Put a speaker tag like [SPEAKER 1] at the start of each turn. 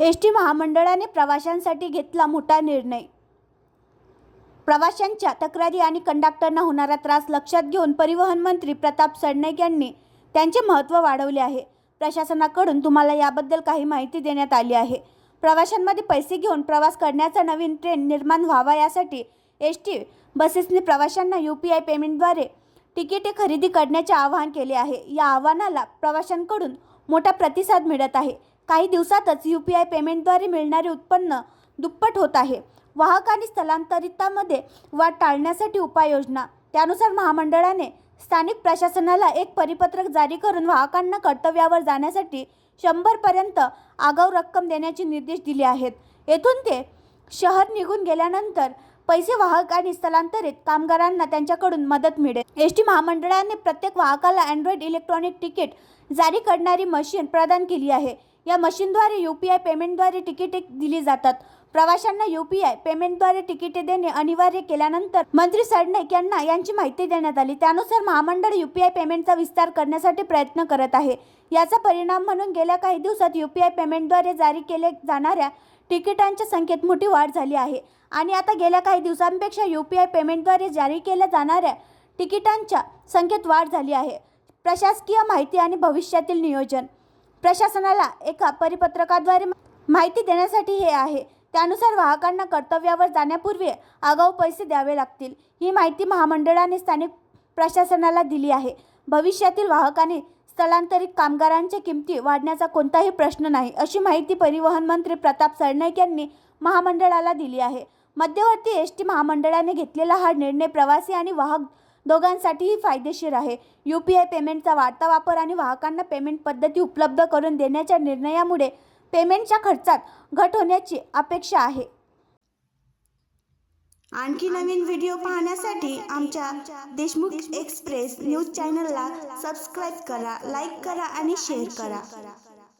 [SPEAKER 1] S T महामंडळाने प्रवाशांसाठी घेतला मोठा निर्णय. प्रवाशांच्या तक्रारी आणि कंडक्टरना होणारा त्रास लक्षात घेऊन परिवहन मंत्री प्रताप सरनाईक यांनी त्यांचे महत्त्व वाढवले आहे. प्रशासनाकडून तुम्हाला याबद्दल काही माहिती देण्यात आली आहे. प्रवाशांमध्ये पैसे घेऊन प्रवास करण्याचा नवीन ट्रेंड निर्माण व्हावा यासाठी एस टी बसेसने प्रवाशांना यू पी आय पेमेंटद्वारे तिकिटे खरेदी करण्याचे आवाहन केले आहे. या आव्हानाला प्रवाशांकडून मोठा प्रतिसाद मिळत आहे. काही दिवसातच यू पी आय पेमेंटद्वारे मिळणारे उत्पन्न दुप्पट होत आहे. वाहक आणि स्थलांतरितामध्ये वाढ टाळण्यासाठी उपाययोजना. त्यानुसार महामंडळाने स्थानिक प्रशासनाला एक परिपत्रक जारी करून वाहकांना कर्तव्यावर जाण्यासाठी शंभरपर्यंत आगाऊ रक्कम देण्याचे निर्देश दिले आहेत. येथून ते शहर निघून गेल्यानंतर पैसे वाहक आणि स्थलांतरित कामगारांना त्यांच्याकडून मदत मिळेल. एस टी महामंडळाने प्रत्येक वाहकाला अँड्रॉइड इलेक्ट्रॉनिक तिकीट जारी करणारी मशीन प्रदान केली आहे. या मशीनद्वारे यू पी आय पेमेंटद्वारे तिकिटे दिली जातात. प्रवाशांना यू पी आय पेमेंटद्वारे तिकिटे देणे अनिवार्य केल्यानंतर मंत्री सरनाईक यांना यांची माहिती देण्यात आली. त्यानुसार महामंडळ यू पी आय पेमेंटचा विस्तार करण्यासाठी प्रयत्न करत आहे. याचा परिणाम म्हणून गेल्या काही दिवसात यू पी आय पेमेंटद्वारे जारी केले जाणाऱ्या तिकिटांच्या संख्येत मोठी वाढ झाली आहे. आणि आता गेल्या काही दिवसांपेक्षा यू पी आय पेमेंटद्वारे जारी केल्या जाणाऱ्या तिकिटांच्या संख्येत वाढ झाली आहे. प्रशासकीय माहिती आणि भविष्यातील नियोजन. प्रशासनाला एका परिपत्रकाद्वारे माहिती देण्यासाठी हे आहे. त्यानुसार वाहकांना कर्तव्यावर जाण्यापूर्वी आगाऊ पैसे द्यावे लागतील. ही माहिती महामंडळाने स्थानिक प्रशासनाला दिली आहे. भविष्यातील वाहकाने स्थलांतरित कामगारांच्या किमती वाढण्याचा कोणताही प्रश्न नाही अशी माहिती परिवहन मंत्री प्रताप सरनाईक यांनी महामंडळाला दिली आहे. मध्यवर्ती एस टी महामंडळाने घेतलेला हा निर्णय प्रवासी आणि वाहक दोघांसाठीही फायदेशीर आहे. यू पी आय पेमेंटचा वाढता वापर आणि वाहकांना पेमेंट पद्धती उपलब्ध करून देण्याच्या निर्णयामुळे पेमेंटच्या खर्चात घट होण्याची अपेक्षा आहे. आणखी नवीन व्हिडिओ पाहण्यासाठी आमच्या देशमुख एक्सप्रेस न्यूज चॅनलला सबस्क्राईब करा लाईक करा आणि शेअर करा.